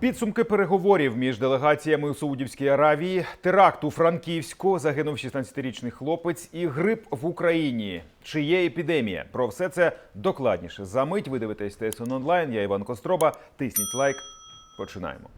Підсумки переговорів між делегаціями у Саудівській Аравії, теракт у Франківську, загинув 16-річний хлопець і грип в Україні. Чи є епідемія? Про все це докладніше. За мить ви дивитесь ТСН онлайн. Я Іван Костроба. Тисніть лайк. Починаємо.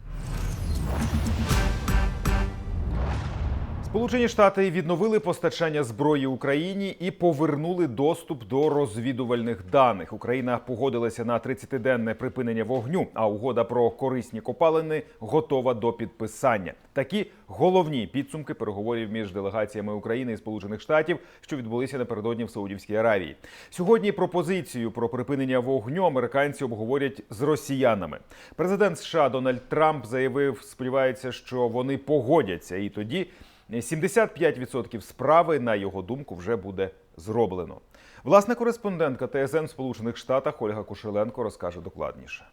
Сполучені Штати відновили постачання зброї Україні і повернули доступ до розвідувальних даних. Україна погодилася на 30-денне припинення вогню, а угода про корисні копалини готова до підписання. Такі головні підсумки переговорів між делегаціями України і Сполучених Штатів, що відбулися напередодні в Саудівській Аравії. Сьогодні пропозицію про припинення вогню американці обговорять з росіянами. Президент США Дональд Трамп заявив, сподівається, що вони погодяться, і тоді 75% справи, на його думку, вже буде зроблено. Власна кореспондентка ТСН в Сполучених Штатах Ольга Кушеленко розкаже докладніше.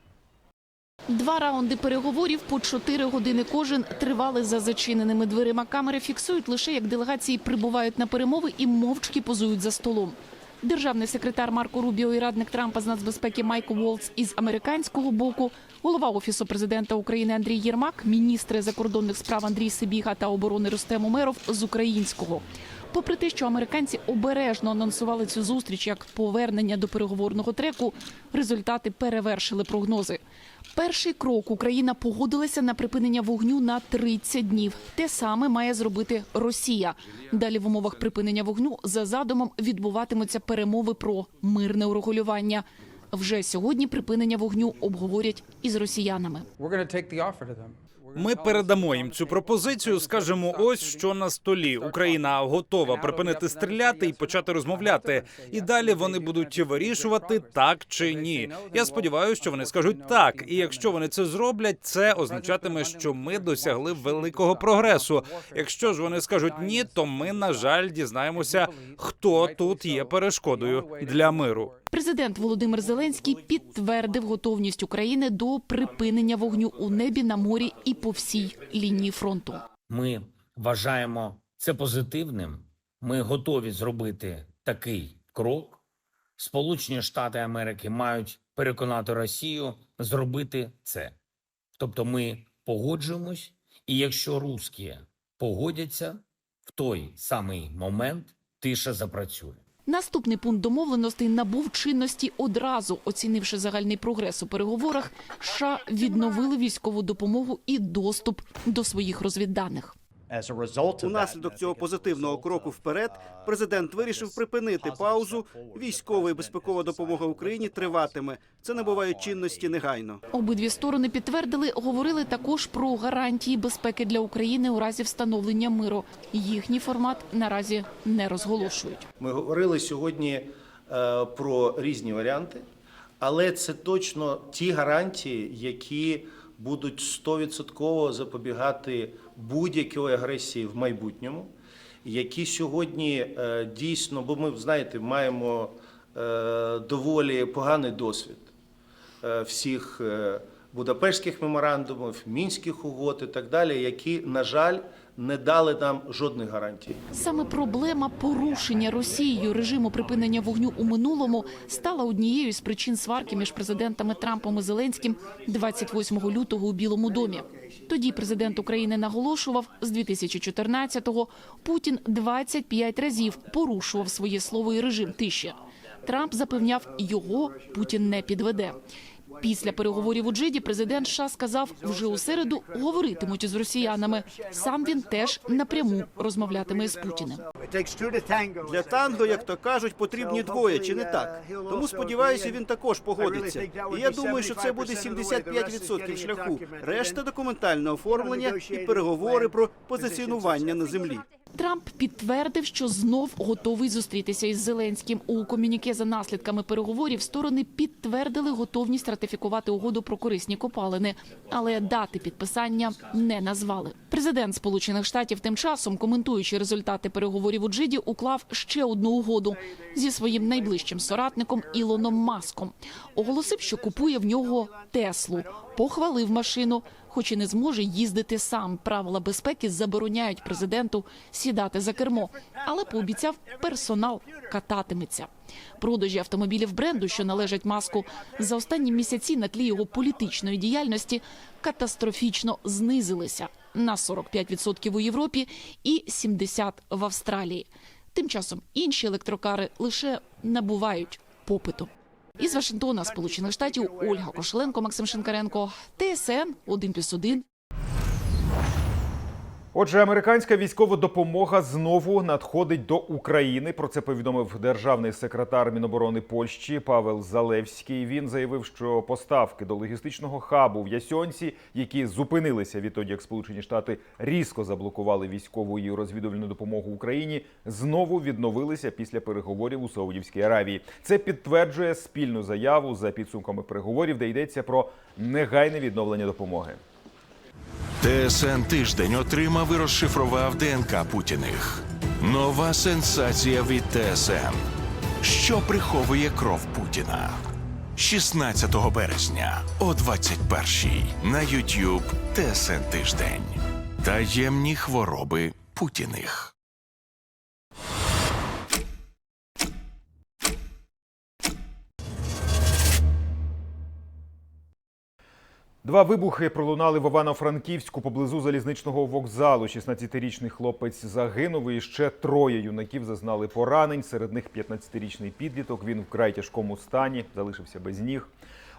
Два раунди переговорів по чотири години кожен тривали за зачиненими дверима. Камери фіксують лише як делегації прибувають на перемови і мовчки позують за столом. Державний секретар Марко Рубіо і радник Трампа з нацбезпеки Майк Волц із американського боку, голова офісу президента України Андрій Єрмак, міністри закордонних справ Андрій Сибіга та оборони Рустем Умеров з українського. Попри те, що американці обережно анонсували цю зустріч як повернення до переговорного треку, результати перевершили прогнози. Перший крок Україна погодилася на припинення вогню на 30 днів. Те саме має зробити Росія. Далі в умовах припинення вогню за задумом відбуватимуться перемови про мирне урегулювання. Вже сьогодні припинення вогню обговорять із росіянами. Ми передамо їм цю пропозицію. Скажемо, ось що на столі. Україна готова припинити стріляти і почати розмовляти. І далі вони будуть вирішувати так чи ні. Я сподіваюся, що вони скажуть так. І якщо вони це зроблять, це означатиме, що ми досягли великого прогресу. Якщо ж вони скажуть ні, то ми на жаль дізнаємося, хто тут є перешкодою для миру. Президент Володимир Зеленський підтвердив готовність України до припинення вогню у небі, на морі і по всій лінії фронту. Ми вважаємо це позитивним. Ми готові зробити такий крок. Сполучені Штати Америки мають переконати Росію зробити це. Тобто, ми погоджуємось, і якщо русські погодяться, в той самий момент тиша запрацює. Наступний пункт домовленостей набув чинності одразу, оцінивши загальний прогрес у переговорах. США відновили військову допомогу і доступ до своїх розвідданих. Унаслідок цього позитивного кроку вперед президент вирішив припинити паузу. Військова і безпекова допомога Україні триватиме. Це набуває чинності негайно. Обидві сторони підтвердили, говорили також про гарантії безпеки для України у разі встановлення миру. Їхній формат наразі не розголошують. Ми говорили сьогодні е, про різні варіанти, але це точно ті гарантії, які будуть 100% запобігати будь-якій агресії в майбутньому, які сьогодні е, дійсно, бо ми знаєте, маємо е, доволі поганий досвід е, всіх Будапештських меморандумів, мінських угод і так далі, які, на жаль, не дали нам жодних гарантій. Саме проблема порушення Росією режиму припинення вогню у минулому стала однією з причин сварки між президентами Трампом і Зеленським 28 лютого у Білому домі. Тоді президент України наголошував, з 2014-го Путін 25 разів порушував своє слово і режим тиші. Трамп запевняв, його Путін не підведе. Після переговорів у Джиді президент США сказав, вже у середу говоритимуть з росіянами. Сам він теж напряму розмовлятиме з Путіним. Для танго, як то кажуть, потрібні двоє, чи не так? Тому сподіваюся, він також погодиться. І я думаю, що це буде 75% шляху. Решта документальне оформлення і переговори про позиціонування на землі. Трамп підтвердив, що знов готовий зустрітися із Зеленським. У комюніке за наслідками переговорів сторони підтвердили готовність ратифікувати угоду про корисні копалини, але дати підписання не назвали. Президент Сполучених Штатів тим часом, коментуючи результати переговорів у Джиді, уклав ще одну угоду зі своїм найближчим соратником Ілоном Маском. Оголосив, що купує в нього Теслу. похвалив машину, хоч і не зможе їздити сам. Правила безпеки забороняють президенту сідати за кермо, але пообіцяв, персонал кататиметься. Продажі автомобілів бренду, що належать маску, за останні місяці на тлі його політичної діяльності катастрофічно знизилися на 45% у Європі і 70% в Австралії. Тим часом інші електрокари лише набувають попиту. Із Вашингтона, Сполучених Штатів, Ольга Кошеленко, Максим Шинкаренко, ТСН 1+,1. Отже, американська військова допомога знову надходить до України. Про це повідомив державний секретар Міноборони Польщі Павел Залевський. Він заявив, що поставки до логістичного хабу в Ясьонці, які зупинилися відтоді, як Сполучені Штати різко заблокували військову і розвідувальну допомогу Україні, знову відновилися після переговорів у Саудівській Аравії. Це підтверджує спільну заяву за підсумками переговорів, де йдеться про негайне відновлення допомоги. ТСН тиждень отримав і розшифрував ДНК Путіних. Нова сенсація від ТСН. Що приховує кров Путіна? 16 березня о 21-й на YouTube ТСН тиждень. Таємні хвороби Путіних. Два вибухи пролунали в Івано-Франківську поблизу залізничного вокзалу. 16-річний хлопець загинув і ще троє юнаків зазнали поранень. Серед них 15-річний підліток. Він вкрай тяжкому стані, залишився без ніг.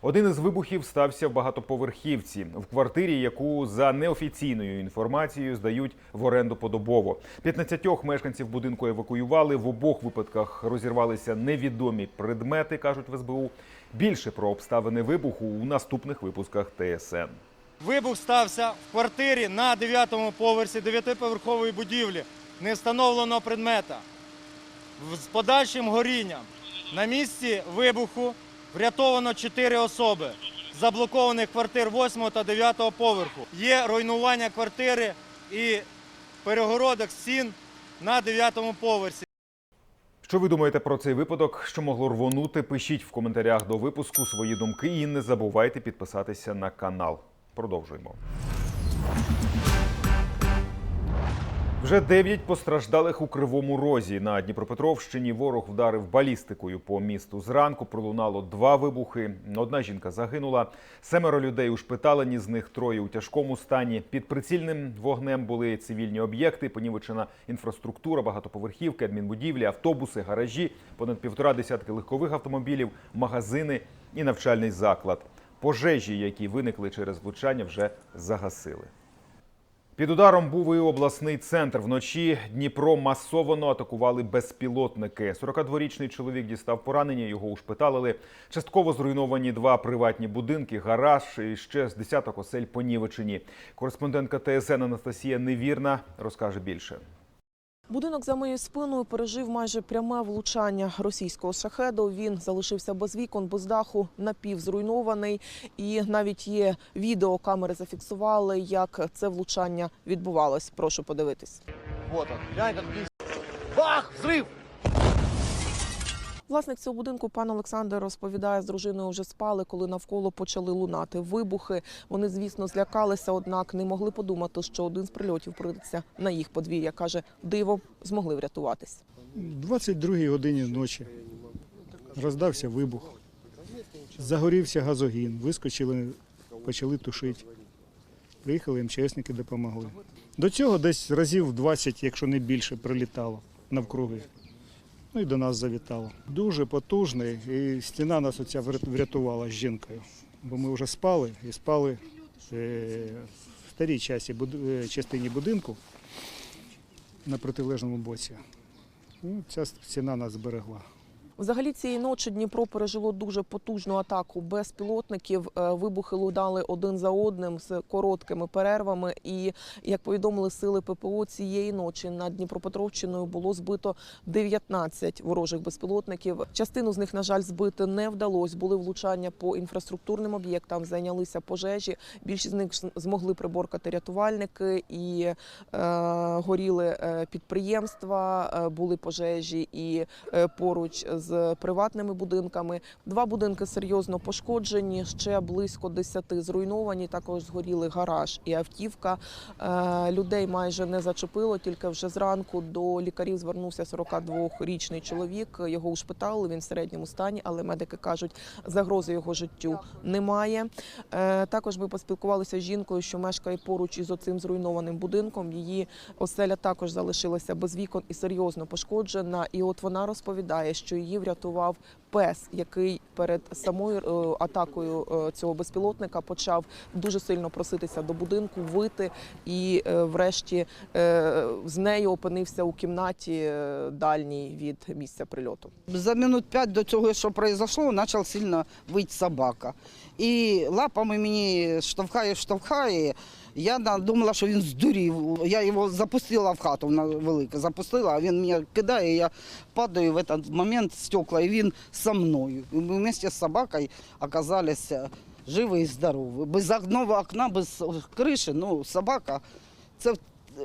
Один із вибухів стався в багатоповерхівці в квартирі, яку за неофіційною інформацією здають в оренду подобово. 15 мешканців будинку евакуювали. В обох випадках розірвалися невідомі предмети, кажуть в СБУ. Більше про обставини вибуху у наступних випусках ТСН. Вибух стався в квартирі на 9-му поверсі 9-поверхової будівлі невстановленого предмета з подальшим горінням. На місці вибуху врятовано 4 особи заблокованих квартир 8 та 9 поверху. Є руйнування квартири і перегородок стін на 9-му поверсі. Що ви думаєте про цей випадок? Що могло рвонути? Пишіть в коментарях до випуску свої думки і не забувайте підписатися на канал. Продовжуємо. Вже дев'ять постраждалих у Кривому Розі. На Дніпропетровщині ворог вдарив балістикою по місту. Зранку пролунало два вибухи. Одна жінка загинула. Семеро людей ушпиталені, з них троє у тяжкому стані. Під прицільним вогнем були цивільні об'єкти, понівечена інфраструктура, багатоповерхівки, адмінбудівлі, автобуси, гаражі, понад півтора десятки легкових автомобілів, магазини і навчальний заклад. Пожежі, які виникли через влучання, вже загасили. Під ударом був і обласний центр. Вночі Дніпро масово атакували безпілотники. 42-річний чоловік дістав поранення, його ушпиталили. Частково зруйновані два приватні будинки, гараж і ще з десяток осель понівечені. Кореспондентка ТСН Анастасія Невірна розкаже більше. Будинок за моєю спиною пережив майже пряме влучання російського шахеду. Він залишився без вікон, без даху, напівзруйнований. І навіть є відео, камери зафіксували, як це влучання відбувалось. Прошу подивитись. Вот он, глянь, Бах! Взрив! Власник цього будинку, пан Олександр, розповідає, з дружиною вже спали, коли навколо почали лунати вибухи. Вони, звісно, злякалися, однак не могли подумати, що один з прильотів прийдеться на їх подвір'я. Каже, дивом змогли врятуватись. 22 годині ночі роздався вибух, загорівся газогін, вискочили, почали тушити. Приїхали МЧСники, допомогли. До цього десь разів 20, якщо не більше, прилітало навкруги. Ну і до нас завітало. Дуже потужний, і стіна нас оця врятувала з жінкою. Бо ми вже спали і спали е, в старій е, частині будинку на протилежному боці. Ну, ця стіна нас зберегла. Взагалі цієї ночі Дніпро пережило дуже потужну атаку безпілотників. Е, Вибухи лунали один за одним з короткими перервами. І як повідомили сили ППО, цієї ночі над Дніпропетровщиною було збито 19 ворожих безпілотників. Частину з них, на жаль, збити не вдалося. Були влучання по інфраструктурним об'єктам, зайнялися пожежі. Більшість з них змогли приборкати рятувальники і е, горіли е, підприємства, е, були пожежі і поруч з з приватними будинками. Два будинки серйозно пошкоджені, ще близько 10 зруйновані. Також згоріли гараж і автівка. Е, Людей майже не зачепило. Тільки вже зранку до лікарів звернувся 42-річний чоловік. Його ушпиталили. Він в середньому стані, але медики кажуть, загрози його життю немає. Е, Також ми поспілкувалися з жінкою, що мешкає поруч із оцим зруйнованим будинком. Її оселя також залишилася без вікон і серйозно пошкоджена. І от вона розповідає, що її врятував пес, який перед самою е, атакою е, цього безпілотника почав дуже сильно проситися до будинку, вити, і е, врешті з нею опинився у кімнаті дальній від місця прильоту. За минут пять до цього, що произошло, почав сильно вити собака. І лапами мені штовхає, штовхає. Я думала, що він здурів. Я його запустила в хату на велике, запустила, а він мене кидає, я падаю в цей момент стекла, і він со мною. І ми вместе з собакою оказалися живі і здорові. Без одного окна, без криші, ну, собака це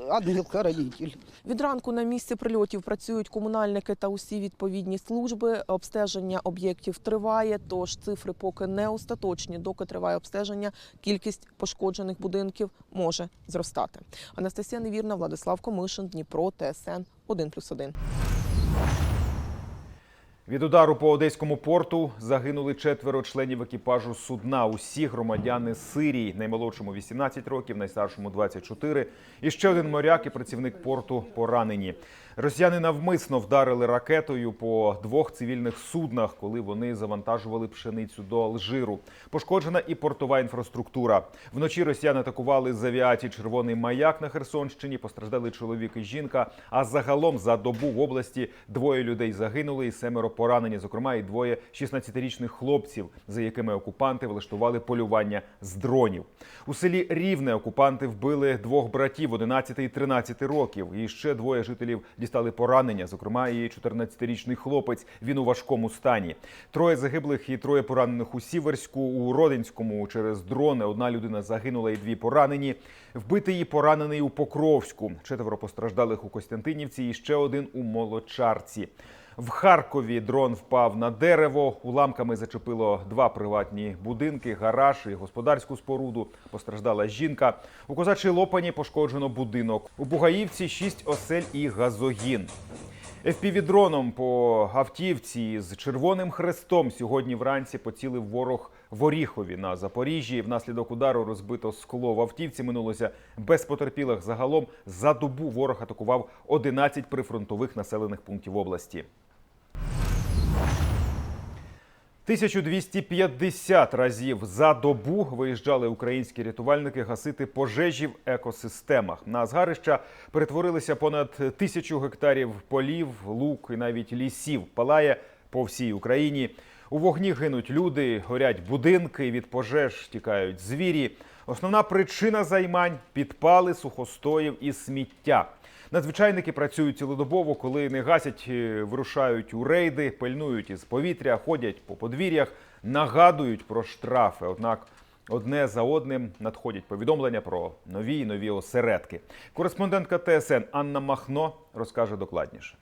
ангел-хоронитель. Від ранку на місці прильотів працюють комунальники та усі відповідні служби. Обстеження об'єктів триває, тож цифри поки не остаточні. Доки триває обстеження, кількість пошкоджених будинків може зростати. Анастасія Невірна, Владислав Комишин, Дніпро, ТСН 1+,1. Від удару по одеському порту загинули четверо членів екіпажу судна. Усі громадяни Сирії, наймолодшому 18 років, найстаршому 24. І ще один моряк і працівник порту поранені. Росіяни навмисно вдарили ракетою по двох цивільних суднах, коли вони завантажували пшеницю до Алжиру. Пошкоджена і портова інфраструктура. Вночі росіяни атакували з авіації Червоний маяк на Херсонщині. Постраждали чоловік і жінка. А загалом за добу в області двоє людей загинули і семеро поранені. Зокрема, і двоє 16-річних хлопців, за якими окупанти влаштували полювання з дронів. У селі Рівне окупанти вбили двох братів 11 і 13 років. І ще двоє жителів дістали поранення. Зокрема, і 14-річний хлопець. Він у важкому стані. Троє загиблих і троє поранених у Сіверську, у Родинському через дрони. Одна людина загинула і дві поранені. Вбитий і поранений у Покровську. Четверо постраждалих у Костянтинівці і ще один у Молочарці. В Харкові дрон впав на дерево. Уламками зачепило два приватні будинки, гараж і господарську споруду. Постраждала жінка. У козачій лопані пошкоджено будинок. У Бугаївці шість осель і газогін. FPV-дроном по автівці з червоним хрестом сьогодні вранці поцілив ворог в Оріхові на Запоріжжі. Внаслідок удару розбито скло в автівці. Минулося без потерпілих. Загалом за добу ворог атакував 11 прифронтових населених пунктів області. 1250 разів за добу виїжджали українські рятувальники гасити пожежі в екосистемах. На згарища перетворилися понад тисячу гектарів полів, лук і навіть лісів. Палає по всій Україні. У вогні гинуть люди, горять будинки, від пожеж тікають звірі. Основна причина займань підпали сухостоїв і сміття. Надзвичайники працюють цілодобово, коли не гасять, е, вирушають у рейди, пильнують із повітря, ходять по подвір'ях, нагадують про штрафи. Однак одне за одним надходять повідомлення про нові і нові осередки. Кореспондентка ТСН Анна Махно розкаже докладніше.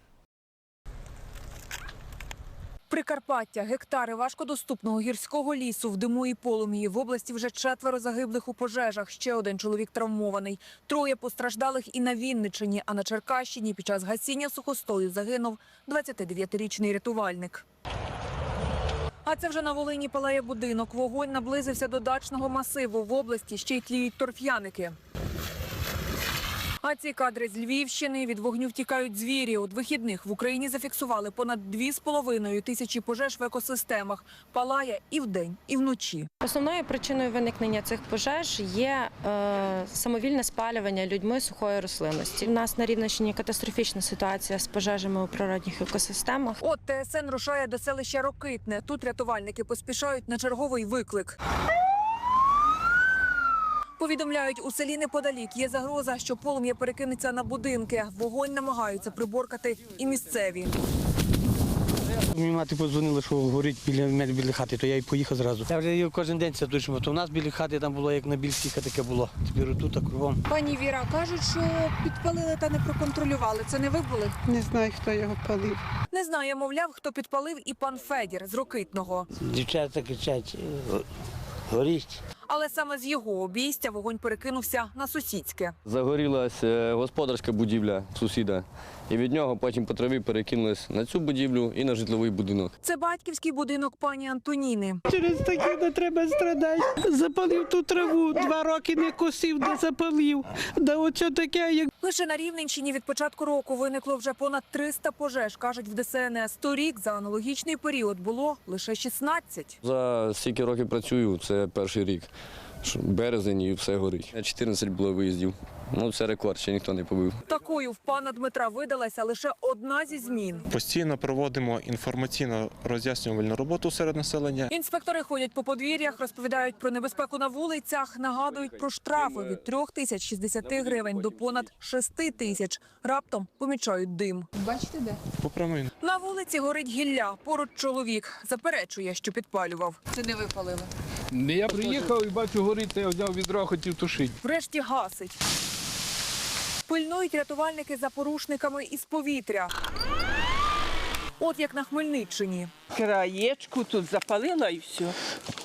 Прикарпаття, гектари важкодоступного гірського лісу в диму і полум'ї. В області вже четверо загиблих у пожежах. Ще один чоловік травмований. Троє постраждалих і на Вінниччині, а на Черкащині під час гасіння сухостою загинув 29-річний рятувальник. А це вже на Волині палає будинок. Вогонь наблизився до дачного масиву. В області ще й тліють торф'яники. А ці кадри з Львівщини від вогню втікають звірі. От вихідних в Україні зафіксували понад 2,5 тисячі пожеж в екосистемах. Палає і вдень, і вночі. Основною причиною виникнення цих пожеж є е, самовільне спалювання людьми сухої рослинності. У нас на Рівненщині катастрофічна ситуація з пожежами у природних екосистемах. От ТСН рушає до селища Рокитне. Тут рятувальники поспішають на черговий виклик. Повідомляють, у селі неподалік є загроза, що полум'я перекинеться на будинки. Вогонь намагаються приборкати і місцеві. мені мати подзвонила, що горить біля мене біля хати, то я і поїхав зразу. Я вже кожен день це точно. То у нас біля хати там було, як на більській таке було. Тепер тут а кругом. Пані Віра кажуть, що підпалили та не проконтролювали. Це не ви були? Не знаю, хто його палив. Не знає, мовляв, хто підпалив і пан Федір з Рокитного. Дівчата кричать, «Е, горіть. Але саме з його обійстя вогонь перекинувся на сусідське. Загорілася е, господарська будівля сусіда, і від нього потім по траві перекинулись на цю будівлю і на житловий будинок. Це батьківський будинок пані Антоніни. Через таке не треба страдати. Запалив ту траву, два роки не косив, де запалив. Да оце таке, як Лише на Рівненщині від початку року виникло вже понад 300 пожеж, кажуть в ДСНС. Торік за аналогічний період було лише 16. За стільки років працюю, це перший рік. Березень і все горить. 14 було виїздів. Ну це рекорд, ще ніхто не побив. Такою в пана Дмитра видалася лише одна зі змін. Постійно проводимо інформаційно роз'яснювальну роботу серед населення. Інспектори ходять по подвір'ях, розповідають про небезпеку на вулицях, нагадують про штрафи від 3 тисяч 60 гривень до понад 6 тисяч. Раптом помічають дим. Бачите де? Попрямуємо. На вулиці горить гілля. Поруч чоловік заперечує, що підпалював. Це не випалили. Я приїхав і бачу горить, я взяв відро, хотів тушити. Врешті гасить. Пильнують рятувальники за порушниками із повітря. От як на Хмельниччині. Краєчку тут запалила і все.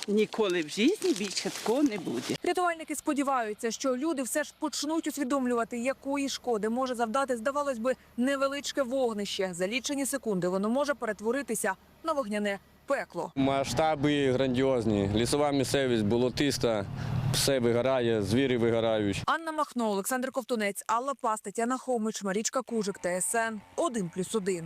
Ніколи в житті більше такого не буде. Рятувальники сподіваються, що люди все ж почнуть усвідомлювати, якої шкоди може завдати, здавалось би, невеличке вогнище. За лічені секунди воно може перетворитися на вогняне пекло. Масштаби грандіозні. Лісова місцевість, болотиста, все вигорає, звірі вигорають. Анна Махно, Олександр Ковтунець, Алла Пас, Тетяна Хомич, Марічка Кужик, ТСН 1+,1.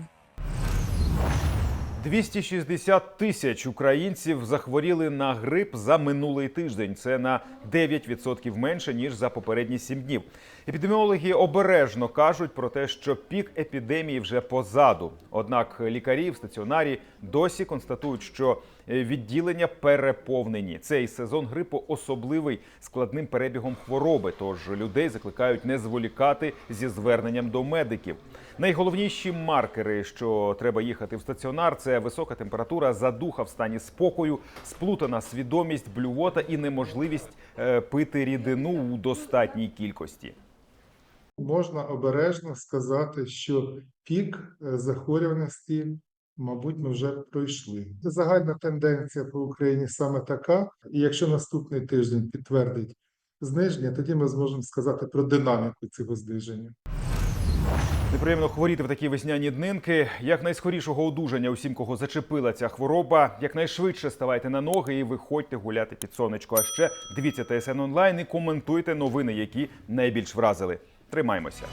260 тисяч українців захворіли на грип за минулий тиждень. Це на 9% менше ніж за попередні 7 днів. Епідеміологи обережно кажуть про те, що пік епідемії вже позаду. Однак лікарі в стаціонарі досі констатують, що відділення переповнені. Цей сезон грипу особливий складним перебігом хвороби. Тож людей закликають не зволікати зі зверненням до медиків. Найголовніші маркери, що треба їхати в стаціонар, це висока температура, задуха в стані спокою, сплутана свідомість, блювота і неможливість е, пити рідину у достатній кількості. Можна обережно сказати, що пік е, захворюваності, мабуть, ми вже пройшли. Загальна тенденція по Україні саме така, і якщо наступний тиждень підтвердить зниження, тоді ми зможемо сказати про динаміку цього зниження. Неприємно хворіти в такі весняні днинки. Якнайскорішого одужання усім, кого зачепила ця хвороба. Якнайшвидше ставайте на ноги і виходьте гуляти під сонечко. А ще дивіться ТСН онлайн і коментуйте новини, які найбільш вразили. Тримаймося.